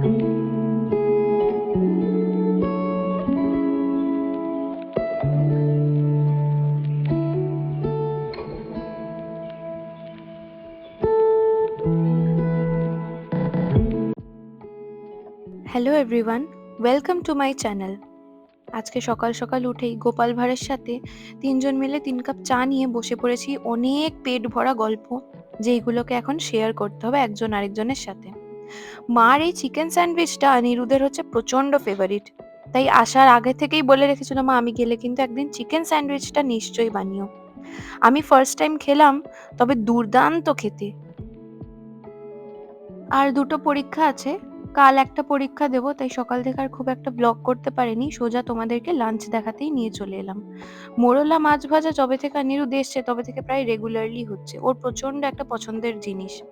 Hello everyone welcome to my channel আজকে সকাল সকাল উঠেই গোপাল ভাঁড়ের সাথে তিনজন মিলে তিন কাপ চা নিয়ে বসে পড়েছি অনেক পেট ভরা গল্প, যেইগুলোকে এখন শেয়ার করতে হবে একজন আরেকজনের সাথে। মার এই চিকেন স্যান্ডউইচটা অনিরুদের হচ্ছে প্রচণ্ড ফেভারিট তাই আসার আগে থেকেই বলে রেখেছিল মা, আমি গেলে কিন্তু একদিন চিকেন স্যান্ডউইচটা নিশ্চয়ই বানিও। আমি ফার্স্ট টাইম খেলাম, তবে দুর্দান্ত খেতে। আর দুটো পরীক্ষা আছে। কাল একটা পরীক্ষা দেবো, তাই সকাল থেকে আর খুব একটা ব্লগ করতে পারিনি। সোজা তোমাদেরকে লাঞ্চ দেখাতেই নিয়ে চলে এলাম। মোরলা মাছ ভাজা যবে থেকে অনিরুদ্ধ এসছে, তবে থেকে প্রায় রেগুলারলি হচ্ছে। ওর প্রচণ্ড একটা পছন্দের জিনিস।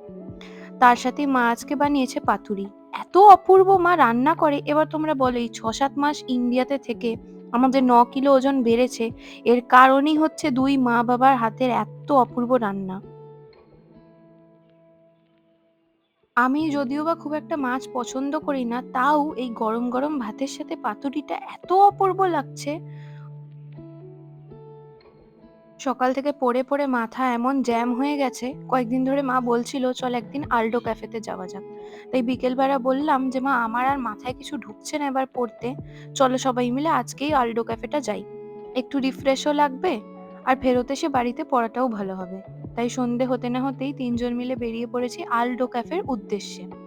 তার সাথে মা আজকে বানিয়েছে পাতুরি। এত অপূর্ব মা রান্না করে, এবার তোমরা বলো এই ছ সাত মাস ইন্ডিয়াতে থেকে আমাদের ন কিলো ওজন বেড়েছে, এর কারণই হচ্ছে দুই মা বাবার হাতের এত অপূর্ব রান্না। আমি যদিও বা খুব একটা মাছ পছন্দ করি না, তাও এই গরম গরম ভাতের সাথে পাতুরিটা এত অপূর্ব লাগছে সকাল থেকে পড়ে পড়ে মাথা এমন জ্যাম হয়ে গেছে, কয়েকদিন ধরে মা বলছিল, চল একদিন আলডো ক্যাফেতে যাওয়া যাক। তাই বিকেলবেলা বললাম যে, মা, আমার আর মাথায় কিছু ঢুকছে না এবার পড়তে। চলো সবাই মিলে আজকেই আলডো ক্যাফেটা যাই। একটু রিফ্রেশও লাগবে আর ফেরত এসে বাড়িতে পড়াটাও ভালো হবে। তাই সন্ধে হতে না হতেই তিনজন মিলে বেরিয়ে পড়েছি আলডো ক্যাফের উদ্দেশ্যে।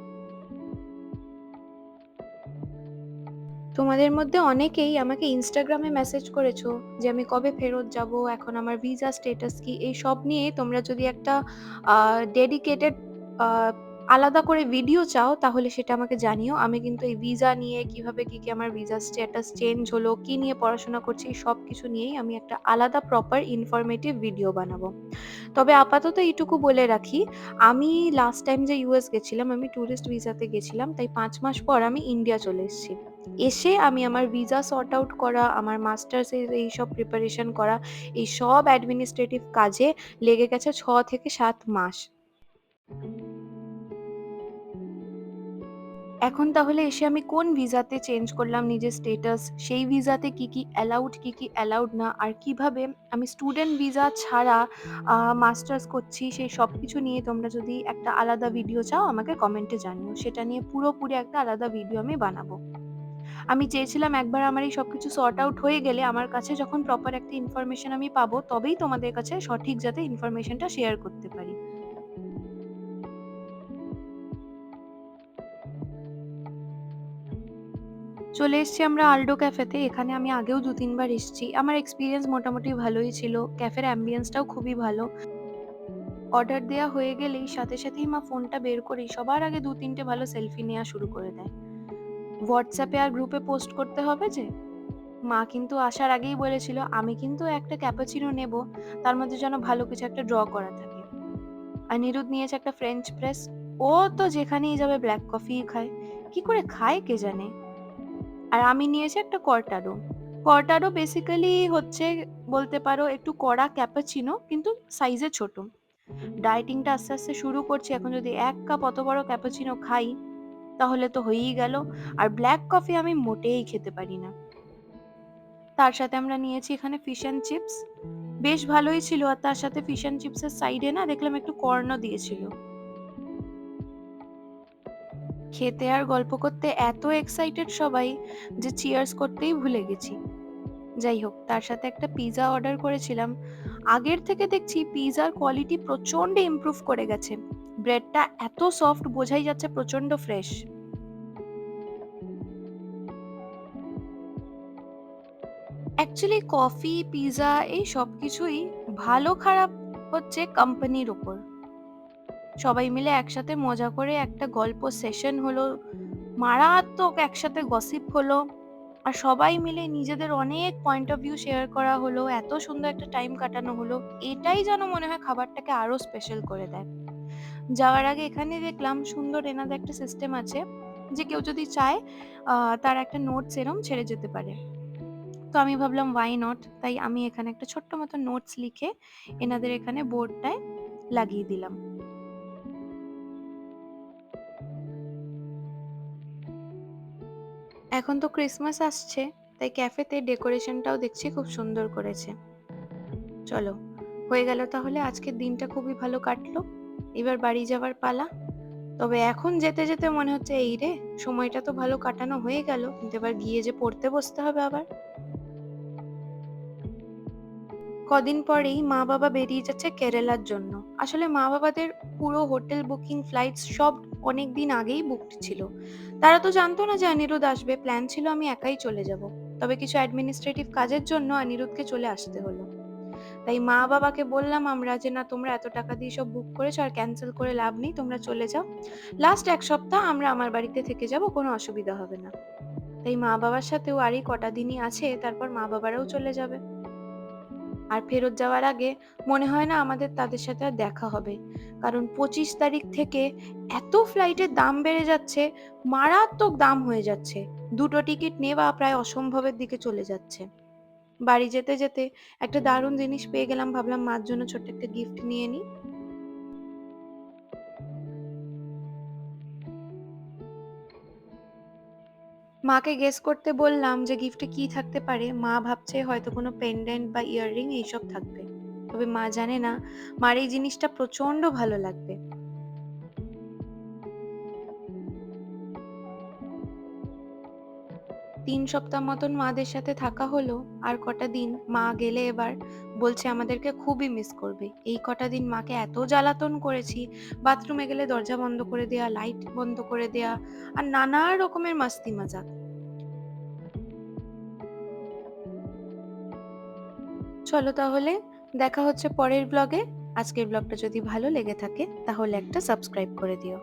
তোমাদের মধ্যে অনেকেই আমাকে ইনস্টাগ্রামে মেসেজ করেছ যে আমি কবে ফেরত যাব, এখন আমার ভিসা স্টেটাস কি? এই সব নিয়ে তোমরা যদি একটা ডেডিকেটেড আলাদা করে ভিডিও চাও, তাহলে সেটা আমাকে জানিও। আমি কিন্তু এই ভিসা নিয়ে কীভাবে কি কি আমার ভিসা স্ট্যাটাস চেঞ্জ হলো, কি নিয়ে পড়াশোনা করছি সব কিছু নিয়েই আমি একটা আলাদা প্রপার ইনফরমেটিভ ভিডিও বানাবো। তবে আপাতত এইটুকু বলে রাখি, আমি লাস্ট টাইম যে ইউএস গেছিলাম, আমি ট্যুরিস্ট ভিসাতে গেছিলাম, তাই পাঁচ মাস পর আমি ইন্ডিয়া চলে এসেছি। এসে আমি আমার ভিসা সর্ট আউট করা, আমার মাস্টার্সের এই সব প্রিপারেশন করা, এই সব অ্যাডমিনিস্ট্রেটিভ কাজে লেগে গেছে ছ থেকে সাত মাস। এখন তাহলে এসে আমি কোন ভিসাতে চেঞ্জ করলাম নিজের স্টেটাস সেই ভিসাতে কি কি অ্যালাউড কি কি অ্যালাউড না? আর কীভাবে আমি স্টুডেন্ট ভিসা ছাড়া মাস্টার্স করছি, সেই সব কিছু নিয়ে তোমরা যদি একটা আলাদা ভিডিও চাও, আমাকে কমেন্টে জানিও। সেটা নিয়ে পুরোপুরি একটা আলাদা ভিডিও আমি বানাবো। আমি চেয়েছিলাম একবার আমার এই সব কিছু সর্ট আউট হয়ে গেলে আমার কাছে যখন প্রপার একটা ইনফরমেশন আমি পাবো, তবেই তোমাদের কাছে সঠিক যাতে ইনফরমেশনটা শেয়ার করতে পারি। চলে এসেছি আমরা আলডো ক্যাফেতে এখানে আমি আগেও দু তিনবার এসেছি। আমার এক্সপিরিয়েন্স মোটামুটি ভালোই ছিল ক্যাফের অ্যাম্বিয়েন্সটাও খুবই ভালো। অর্ডার দেওয়া হয়ে গেলেই সাথে সাথেই মা ফোনটা বের করেই সবার আগে দু তিনটে ভালো সেলফি নেওয়া শুরু করে দেয়। হোয়াটসঅ্যাপে আর গ্রুপে পোস্ট করতে হবে যে, মা কিন্তু আসার আগেই বলেছিল, আমি কিন্তু একটা ক্যাপাচিনো নেব, তার মধ্যে যেন ভালো কিছু একটা ড্র করা থাকে। আর নিরুদ নিয়েছে একটা ফ্রেঞ্চ প্রেস ও তো যেখানেই যাবে ব্ল্যাক কফি খায়। কি করে খায় কে জানে? আর আমি নিয়েছি একটা কর্টাডো কর্টাডো বেসিক্যালি হচ্ছে, বলতে পারো একটু কড়া ক্যাপাচিনো কিন্তু সাইজে ছোট। ডায়েটিংটা আস্তে আস্তে শুরু করছি, এখন যদি এক কাপ অত বড় ক্যাপাচিনো খাই তাহলে তো হয়েই গেল। আর ব্ল্যাক কফি আমি মোটেই খেতে পারি না। তার সাথে আমরা নিয়েছি এখানে ফিশ অ্যান্ড চিপস বেশ ভালোই ছিল। আর তার সাথে ফিশ অ্যান্ড চিপসের সাইডে না দেখলাম একটু কর্ন দিয়েছিল। খেতে আর গল্প করতে এত এক্সাইটেড সবাই যে চিয়ার্স করতেই ভুলে গেছি। যাই হোক, তার সাথে একটা পিৎজা অর্ডার করেছিলাম। আগের থেকে দেখছি পিৎজার কোয়ালিটি প্রচণ্ড ইমপ্রুভ করে গেছে। ব্রেডটা এত সফট বোঝাই যাচ্ছে প্রচণ্ড ফ্রেশ। অ্যাকচুয়ালি কফি পিৎজা এই সব কিছুই ভালো খারাপ হচ্ছে কোম্পানির ওপর। সবাই মিলে একসাথে মজা করে একটা গল্প সেশন হলো, মারাত্মক একসাথে গসিপ হলো আর সবাই মিলে নিজেদের অনেক পয়েন্ট অফ ভিউ শেয়ার করা হলো, এত সুন্দর একটা টাইম কাটানো হলো, এটাই যেন মনে হয় খাবারটাকে আরও স্পেশাল করে দেয়। যাওয়ার আগে এখানে দেখলাম সুন্দর এনাদের একটা সিস্টেম আছে যে কেউ যদি চায় তার একটা নোটস এরম ছেড়ে যেতে পারে। তো আমি ভাবলাম ওয়াই নট তাই আমি এখানে একটা ছোট্ট মতো নোটস লিখে এনাদের এখানে বোর্ডটায় লাগিয়ে দিলাম। এখন তো ক্রিসমাস আসছে, তাই ক্যাফেতে ডেকোরেশনটাও দেখছি খুব সুন্দর করেছে। চলো, হয়ে গেল তাহলে আজকের দিনটা খুবই ভালো কাটলো। এবার বাড়ি যাওয়ার পালা। তবে এখন যেতে যেতে মনে হচ্ছে, এই রে, সময়টা তো ভালো কাটানো হয়ে গেল, কিন্তু এবার গিয়ে যে পড়তে বসতে হবে আবার। কদিন পরেই মা বাবা বেরিয়ে যাচ্ছে কেরালার জন্য। আসলে মা বাবাদের পুরো হোটেল বুকিং ফ্লাইটস সব অনেক দিন আগেই বুকড ছিল। তারা তো জানতো না যে অনিরুদ্ধ আসবে। প্ল্যান ছিল আমি একাই চলে যাব। তবে কিছু অ্যাডমিনিস্ট্রেটিভ কাজের জন্য অনিরুদ্ধকে চলে আসতে হলো। তাই মা বাবাকে বললাম, আমরা যে না তোমরা এত টাকা দিয়ে সব বুক করেছ আর ক্যান্সেল করে লাভ নেই, তোমরা চলে যাও। লাস্ট এক সপ্তাহ আমরা আমার বাড়িতে থেকে যাব, কোনো অসুবিধা হবে না। তাই মা বাবার সাথেও আরই কটা দিনই আছে, তারপর মা বাবারাও চলে যাবে। আর ফেরত যাওয়ার আগে মনে হয় না আমাদের তাদের সাথে আর দেখা হবে। কারণ পঁচিশ তারিখ থেকে এত ফ্লাইটের দাম বেড়ে যাচ্ছে, মারাত্মক দাম হয়ে যাচ্ছে। দুটো টিকিট নেওয়া প্রায় অসম্ভবের দিকে চলে যাচ্ছে। বাড়ি যেতে যেতে একটা দারুণ জিনিস পেয়ে গেলাম। ভাবলাম মার জন্য ছোট্ট একটা গিফট নিয়ে নিই। মাকে গেস করতে বললাম যে গিফটে কি থাকতে পারে। মা ভাবছে হয়তো কোনো পেন্ডেন্ট বা ইয়াররিং এইসব থাকবে। তবে মা জানে না, মার এই জিনিসটা প্রচণ্ড ভালো লাগবে। তিন সপ্তাহ মতন মাদের সাথে থাকা হলো, আর কটা দিন মা গেলে এবার বলছে আমাদেরকে খুবই মিস করবে। এই কটা দিন মাকে এত জ্বালাতন করেছি, বাথরুমে গেলে দরজা বন্ধ করে দেয়া লাইট বন্ধ করে দেয়া, আর নানা রকমের মাস্তি মজা চলো তাহলে, দেখা হচ্ছে পরের ব্লগে আজকের ব্লগটা যদি ভালো লেগে থাকে, তাহলে একটা সাবস্ক্রাইব করে দিও।